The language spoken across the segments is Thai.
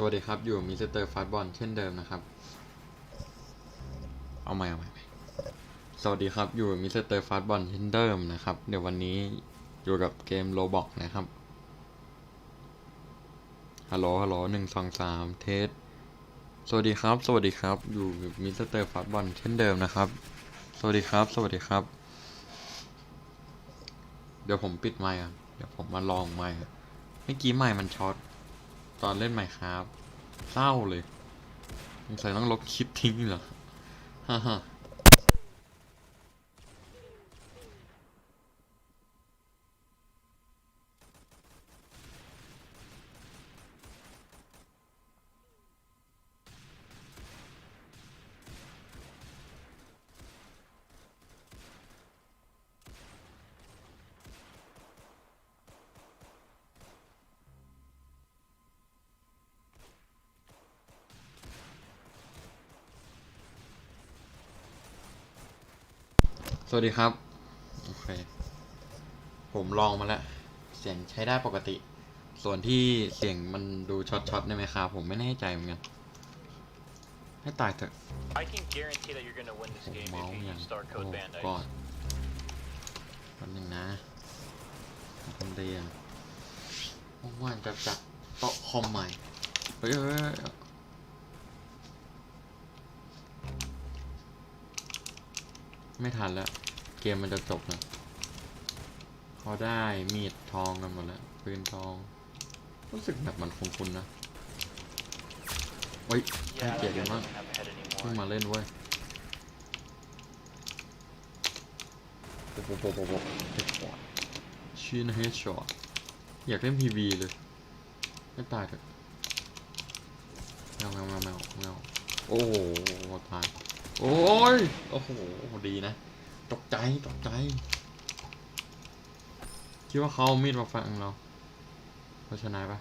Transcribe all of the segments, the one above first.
สวัสดีครับ อยู่มิสเตอร์ฟาสบอลเช่นเดิมนะครับ เอาใหม่เอาใหม่สวัสดีครับอยู่มิสเตอร์ฟาสบอลเช่นเดิมนะครับ เดี๋ยววันนี้อยู่กับเกมโลบอกนะครับ ฮัลโหลฮัลโหลหนึ่งสองสามเทส สวัสดีครับ สวัสดีครับ อยู่มิสเตอร์ฟาสบอลเช่นเดิมนะครับ สวัสดีครับ สวัสดีครับ เดี๋ยวผมปิดไมค์อะเดี๋ยวผมมาลองไมค์เมื่อกี้ไมค์มันช็อต ตอนเล่นไมค์ครับเศร้าเลยสงสัยต้องลบคลิปทิ้งเหรอฮ่า สวัสดีครับ โอเค ผมลองมาแล้ว เสียงใช้ได้ปกติ ส่วนที่เสียงมันดูช็อตๆในไหมครับผมไม่แน่ใจเหมือนกัน ให้ตายเถอะ I can guarantee that you're gonna win this ผม game เมาส์ if you ยัง use Star โอ้ Code Bandits. ก่อนแป๊บนึงนะทำเรียงว่างๆจะจัดโต๊ะคอมใหม่ เฮ้ยเฮ้ยเฮ้ย ไม่ทันแล้ว เกมมันจะจบแล้วเขาได้มีดทองกันหมดแล้วปืนทอง รู้สึกแบบมันคุ้นๆนะเฮ้ย Yeah, Thank that you, guy man. doesn't have a head เพิ่งมาเล่นเว้ยโอ้โหโอ้โหโอ้โหเฮดชินเฮดช็อตอยากเล่นพีบีเลย ไม่ตายเถอะแมวแมวแมวแมวแมวโอ้โหตาย โอ้ย โอ้โห ดีนะ ตกใจ ตกใจ คิดว่าเขาเอามีดมาฟันเราเราชนะปะ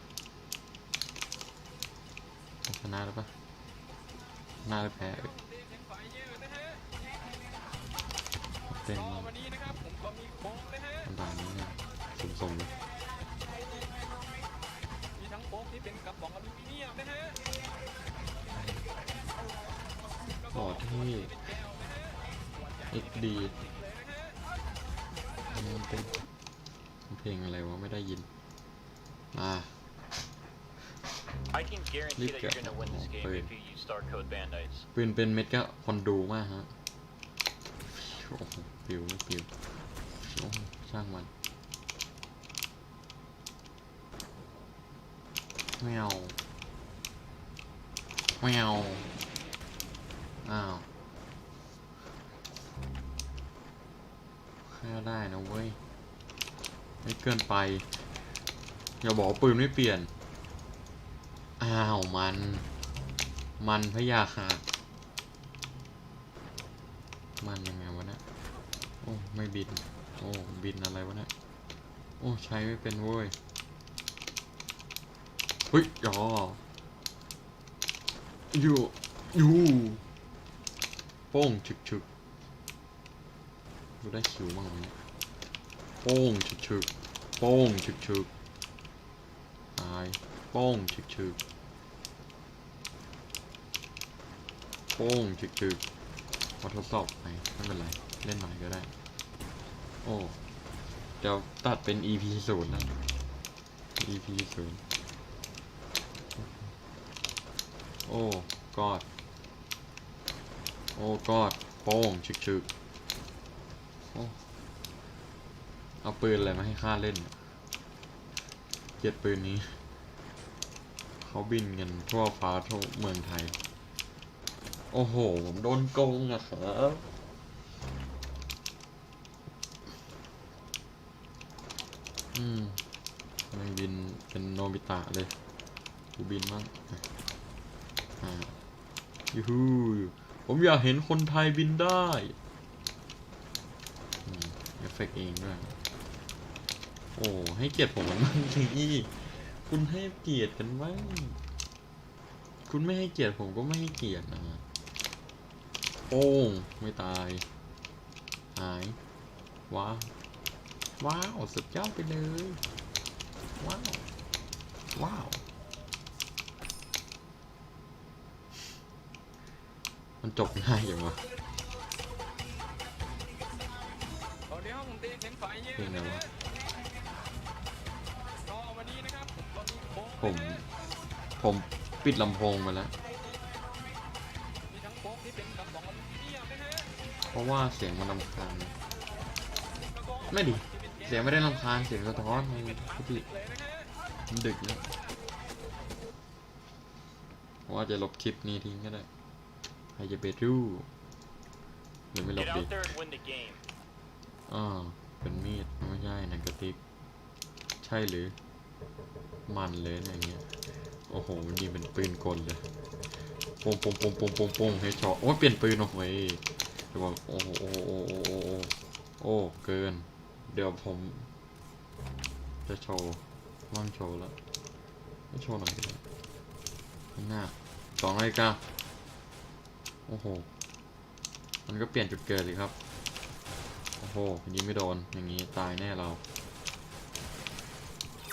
ชนะแล้วปะน่าจะแพ้เต้นวันนี้นะครับผมก็มีโค้งนะฮะมันด่านนี้เนี่ยสุ่มๆเลยมีทั้งโค้งที่เป็นกระป๋องอลูมิเนียมนะฮะ ต่อที่ XD อันนี้มันเป็นเพลงอะไรวะ ไม่ได้ยิน อ่า I can guarantee that you're gonna win this game if you use Star Code Bandits. ปืนเป็นเม็ดก็คนดูมากฮะ โอ้โหปิวไม่ปิวโอ้โหช่างมัน ไม่เอาไม่เอา อ้าวแค่ได้นะเว้ย ไม่เกินไป อย่าบอกว่าปืนไม่เปลี่ยน อ้าวมัน มันพยาค่ะมันยังไงวะเนี่ยโอ้ไม่บิน โอ้บินอะไรวะเนี่ยโอ้ใช้ไม่เป็นเว้ยเฮ้ยยออยู่อยู่ ป้งฉึกฉึกดูได้คิวบ้างไหมเนี่ยโป้งฉึกฉึกโป้งฉึกฉึกตายโป้งฉึกฉึกโป้งฉึกฉึกพอทดสอบไปไม่เป็นไร เล่นหม่อยก็ได้ โอ้เดี๋ยวตัดเป็น EP ศูนย์นะ EP ศูนย์โอ้กอด โอ้กอดโป้งฉึกฉึกเอาปืนอะไรมาให้ข้าเล่นเกียดปืนนี้ เขาบินกันทั่วฟ้าทั่วเมืองไทย โอ้โห ผมโดนโกงอะครับอืมทำไมบินเป็นโนบิตะเลยกูบินบ้างอะอ่ายูฮู ผมอยากเห็นคนไทยบินได้เอฟเฟกต์เองด้วย โอ้ ให้เกียรติผมมันบ้างสิคุณให้เกียรติกันบ้างคุณไม่ให้เกียรติผมก็ไม่ให้เกียรตินะโป้ไม่ตาย หาย ว้าว ว้าว สุดยอดไปเลย ว้าว ว้าวันจบง่ายอย่างวะนี่นะวะผม ผมปิดลำโพงมาแล้ว เพราะว่าเสียงมันลำคาญไม่ดิ เสียงไม่ได้ลำคาญ เสียงสะท้อนมันปิดมันดึกแล้วว่าจะลบคลิปนี้ทิ้งก็ได้ ครจะไปรู้หรือไม่ล Get บดี out there and win the game. อ่าเป็นมีดไม่ใช่หนังกระติก ใช่หรือ มันเลยอะไรเงี้ย โอ้โหยิงเป็นปืนกลเลยปงปงปงปงปงปงเฮดช็อตโอ้ยเปลี่ยนปืนโอ้โหยเดี๋ยวบอกโอ้โหโอ้โหโอ้โหโอ้โหโอ้โหโอ้เกิน เดี๋ยวผม จะโชว์ว่างโชว์แล้วไม่โชว์หน่อยก็ได้ข้างหน้าสองนาฬิกา โอ้โห มันก็เปลี่ยนจุดเกิดเลยครับ โอ้โหยิงไม่โดน อย่างนี้ตายแน่เรา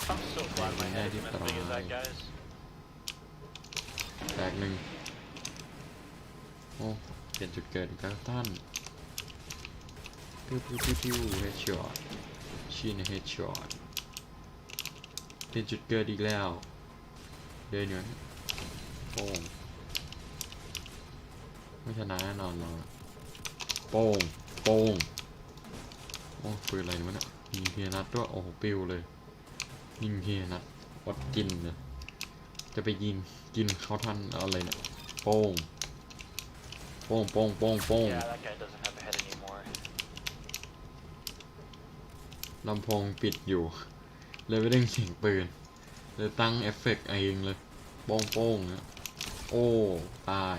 I'm so glad my head isn't as big as that guy's. แตกหนึ่งโอ้ เปลี่ยนจุดเกิดอีกแล้วท่านพิวพิวพิวพิวเฮดช็อตชินเฮดช็อตเปลี่ยนจุดเกิดอีกแล้ว เดินอยู่นะโป้ง ไม่ชนะแน่นอนเราโป้งโป้งโอ้ปืนอะไรวะเนี่ยยิงเฮียนัดด้วยโอ้โหปิวเลยยิงเฮียนัดวัดกินเลยจะไปยิงกินเขาทันอะไรเนี่ยโป้งโป้งโป้งโป้งโป้ง Yeah, that guy doesn't have a head anymore. ลำโพงปิดอยู่ เลยไม่ได้ยินเสียงปืน เลยตั้งเอฟเฟกต์เองเลย โป้งโป้งเนี่ยโอ้ตาย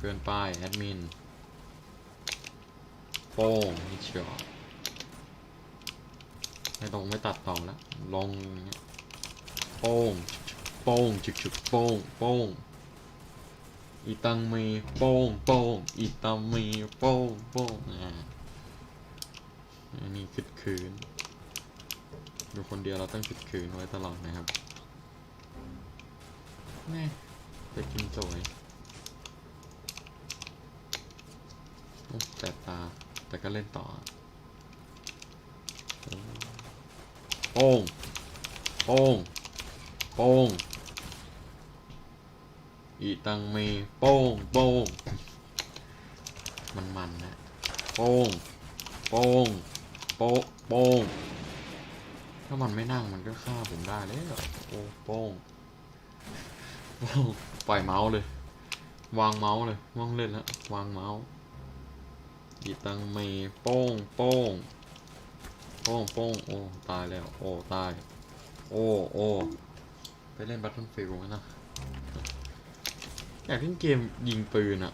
เกินไปแอดมินโป้งนี่เชียวไม่ต้องไม่ตัดต่อแล้วลงองโป้งโป้งจุกจุกโป้งโป้งอีตังมีโป้งโป้งอีตังมีโป้งโป้งอ่าอันนี้คึดคืนอยู่คนเดียวเราต้องคึดคืนไว้ตลอดนะครับแม่จะกินสวยโอ้ แสบตา แต่ก็เล่นต่อโป้งโป้งโป้งอีตังมีโป้งโป้งมันมันนะโป้งโป้งโป๊โป้งถ้ามันไม่นั่งมันก็ฆ่าผมได้เลยโอ้โป้งโป้งปล่อยเมาส์เลย วางเมาส์เลยว่างเล่นแล้ววางเมาส์ อีตังเมโป้งโป้งโป้งโป้งโอ้ตายแล้ว โอ้ตาย โอ้โอ้ไปเล่นบัตเทิลฟิลนะอยากเล่นเกมยิงปืนอะ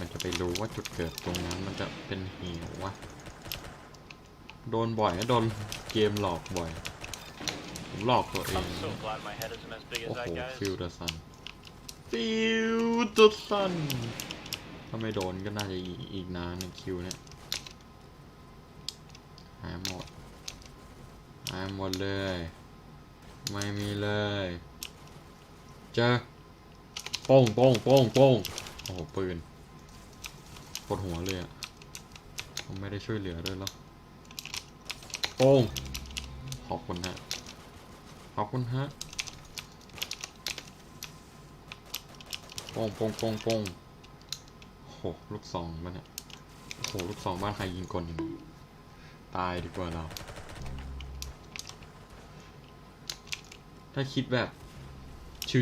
มันจะไปรู้ว่าจุดเกิดตรงนั้นมันจะเป็นเหววะ โดนบ่อยนะโดนเกมหลอกบ่อย ผมหลอกตัวเอง I'm so glad my head isn't as big โอ้ as โห that guy's. ฟิลเดอร์ซันฟิลเดอร์ซันถ้าไม่โดนก็น่าจะอีกอีกนานในคิวเนี่ยหายหมดหายหมดเลย ไม่มีเลยเจอโป้งโป้งโป้งโป้งโอ้โหปืน ปวดหัวเลยอะผมไม่ได้ช่วยเหลือด้วยหรอโป้งขอบคุณฮะ ขอบคุณฮะโป้งโป้งโป้งโป้งโอ้โหลูกสองมันเนี่ยโหลูกสองบ้านใครยิงกลอย่างนี้ตายดีกว่าเรา ถ้าคิดแบบ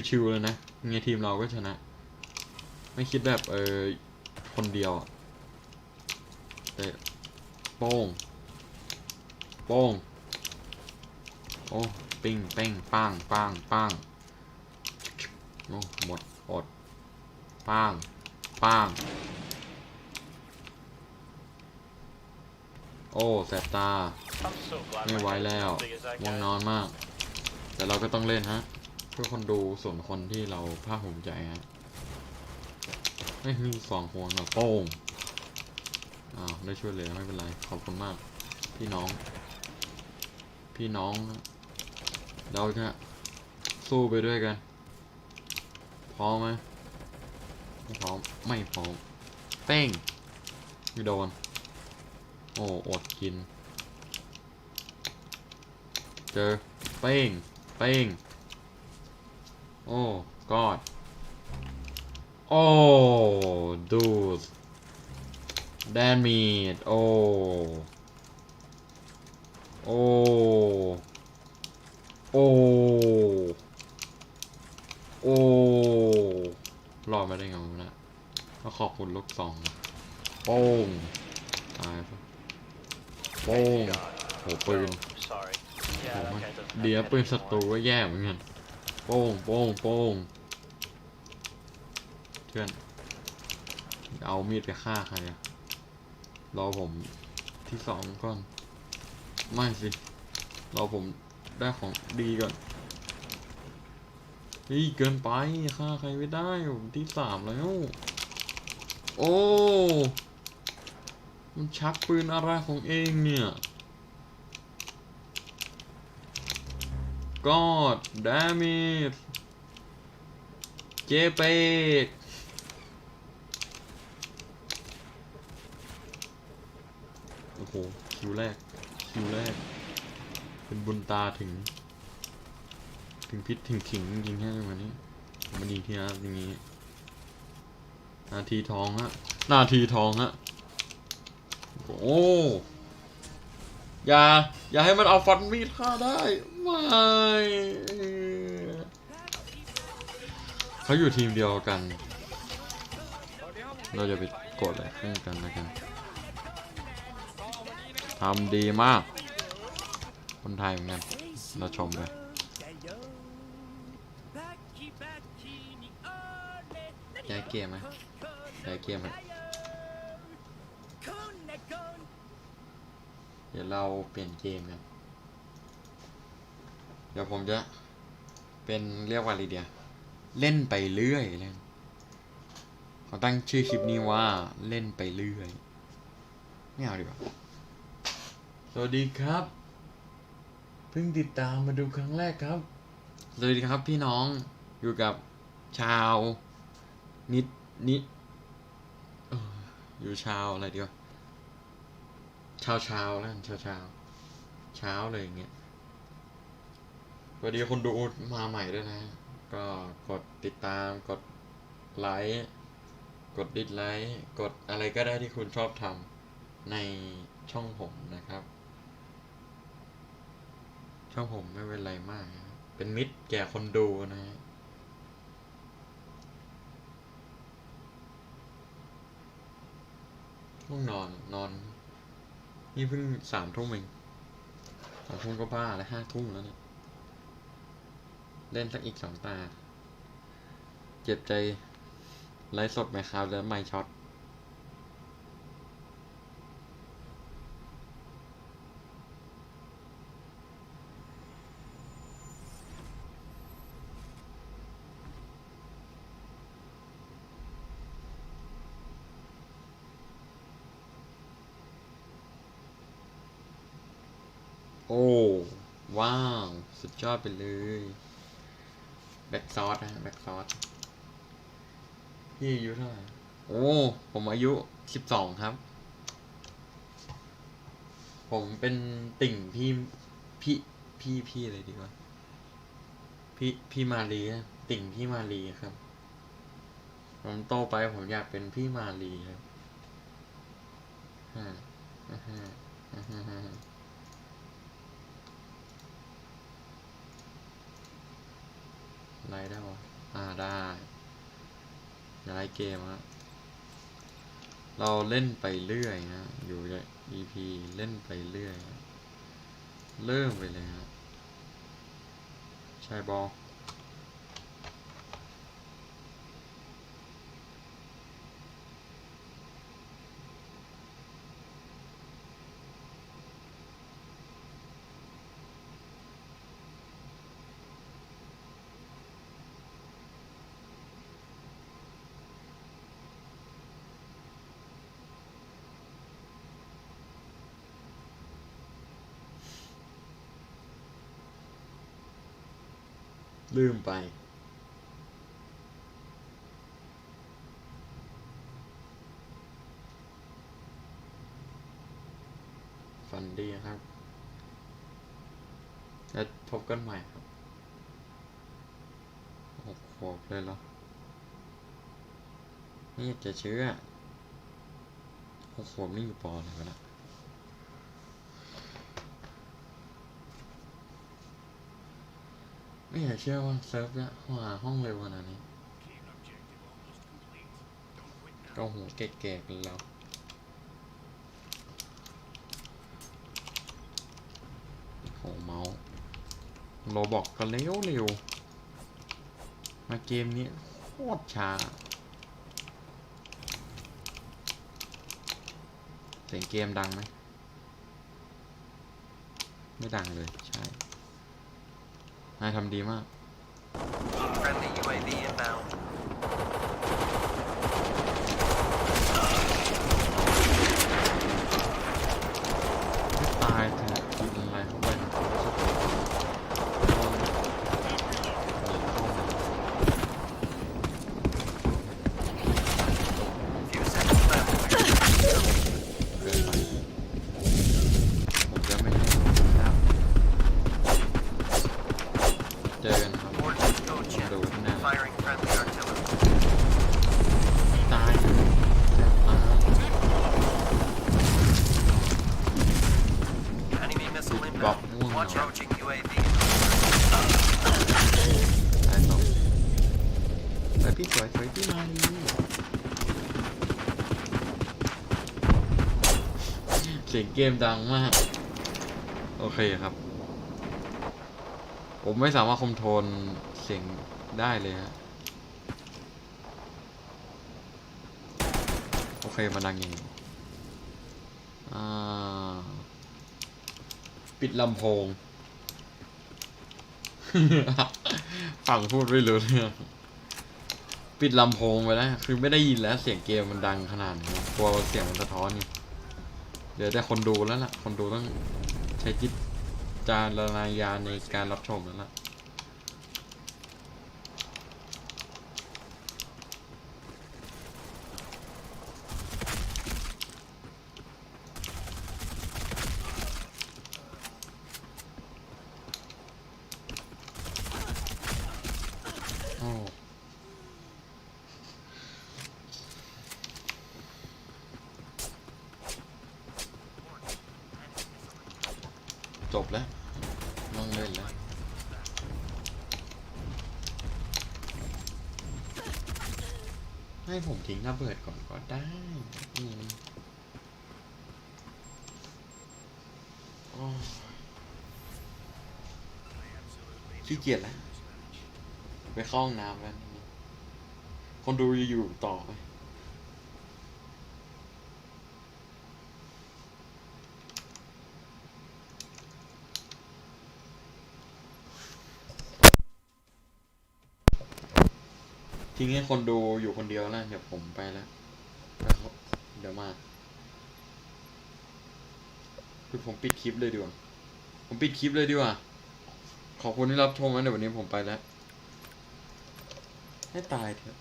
ชิวๆเลยนะไงทีมเราก็ชนะ ไม่คิดแบบเออคนเดียวอะ เตะโป้งโป้งโอ้ปิ้งเป้งป้างป้างป้างโอ้หมดอดป้างป้างโอ้แสบตา ไม่ไหวแล้วง่วงนอนมาก แต่เราก็ต้องเล่นฮะ เพื่อคนดูส่วนคนที่เราภาคภูมิใจฮะไม่มีสองหัวนะโป้ง อ้าวได้ช่วยเหลือไม่เป็นไรขอบคุณมาก พี่น้อง พี่น้องเราจะสู้ไปด้วยกัน พร้อมไหมไม่พร้อมไม่พร้อมเป้งไม่โดนโอ้อดกิน เจอเป้งเป้งโอ้กอดโอ้ดูด แดนมีดโอ้ โอ้ โอ้ โอ้รอดมาได้ไงวะนะก็ขอบคุณลูกสองโป้งตายซะโป้งโหปืนโหมันเดียวปืนศัตรูก็แย่เหมือนกันโป้งโป้งโป้งเพื่อนเอามีดไปฆ่าใครอะ รอผมที่สองก่อน ไม่สิ รอผมได้ของดีก่อนเฮ้ยเกินไปฆ่าใครไม่ได้ผมที่สามแล้ว โอ้มันชักปืนอะไรของเองเนี่ย God damn it เจเปก อ้โห คิวแรก คิวแรก เป็นบุญตาถึง ถึงพิษถึงขิงจริงๆฮะวันนี้มันดีที่นะอย่างนี้ นาทีทองฮะ นาทีทองฮะ โอ้อย่า อย่าให้มันเอาฟันมีดฆ่าได้ ไม่เขาอยู่ทีมเดียวกัน เราจะไปกดอะไรขึ้กันแล้วกัน ทำดีมาก คนไทยเหมือนกัน เราชมไปย้ายเกมไหมย้ายเกมไหมเดี๋ยวเราเปลี่ยนเกมกัน เดี๋ยวผมจะเป็นเรียกว่าอะไรเดียเล่นไปเรื่อยเล่นเขาตั้งชื่อคลิปนี้ว่าเล่นไปเรื่อยไม่เอาดีกว่า สวัสดีครับ เพิ่งติดตามมาดูครั้งแรกครับ สวัสดีครับพี่น้องอยู่กับชาว นิดนิดอยู่ชาวอะไรดีวะชาวชาวแล้วชาวชาวเช้าเลยอย่างเงี้ยสวัสดีคนดูมาใหม่ด้วยนะ ก็กดติดตามกดไลค์กดดิสไลค์กดอะไรก็ได้ที่คุณชอบทำในช่องผมนะครับ ช่องผมไม่เป็นไรมาก เป็นมิตรแก่คนดูนะฮะง่วงนอนนอน นี่เพิ่งสามทุ่มเองสามทุ่มก็บ้าแล้วห้าทุ่มแล้วเนี่ยเล่นสักอีกสองตา เจ็บใจไลฟ์สดไหมครับแล้วไม่ช็อต โอ้ ว้าว สุด ยอดไปเลยแบ็กซอสนะแบ็กซอสพี่อายุเท่าไหร่โอ้ผมอายุสิบสองครับ ผมเป็นติ่งพี่พี่พี่พี่อะไรดีวะพี่พี่มารีติ่งพี่มารีครับ ผมโตไปผมอยากเป็นพี่มารีครับฮ่าฮ่าฮ่าฮ่าฮ่าฮ่า ไลฟ์ได้ปะอ่าได้อย่าไลฟ์เกมอะเราเล่นไปเรื่อยนะ อยู่ใน EP เล่นไปเรื่อย เริ่มไปเลยฮะใช่บอล ลืมไป ฝันดีครับ แล้วพบกันใหม่ครับหกขวบเลยเหรอนี่จะเชื่อหกขวบนี่อยู่ปออะไรกันนะ ไม่อยากเชื่อว่าเซิร์ฟเนี่ยหาห้องเร็วขนาดนี้ก็หูแก่ๆกันแล้วโอ้เมาส์โรบอกก็เร็วเร็วมาเกมนี้โคตรช้าเสียงเกมดังไหม ไม่ดังเลย ใช่ นายทำดีมาก Friendly UAV inbound. เกมดังมาก โอเคครับ ผมไม่สามารถคอมโทรลเสียงได้เลยฮะโอเคมาดังอยังไงอ่าปิดลำโพงฝั่งพูดไม่รู้เรื่องปิดลำโพงไปแล้ว คือไม่ได้ยินแล้วเสียงเกมมันดังขนาดนี้กลัวเสียงมันสะท้อนไง เดี๋ยวแต่คนดูแล้วล่ะ คนดูต้องใช้จิตจารณญาณในการรับชมแล้วล่ะ โอ้ จบแล้วต้องเล่นแล้วให้ผมทิ้งระเบิดก่อนก็ได้อืมโอ้ยขี้เกียจแล้ว ไปเข้าห้องน้ำกันคนดูอยู่ต่อไหม ทิ้งให้คนดูอยู่คนเดียวแล้วเดี๋ยวผมไปแล้วไปเขาเดี๋ยวมาคือผมปิดคลิปเลยดีกว่า ผมปิดคลิปเลยดีกว่า ขอบคุณที่รับชมนะเดี๋ยววันนี้ผมไปแล้ว ให้ตายเถอะ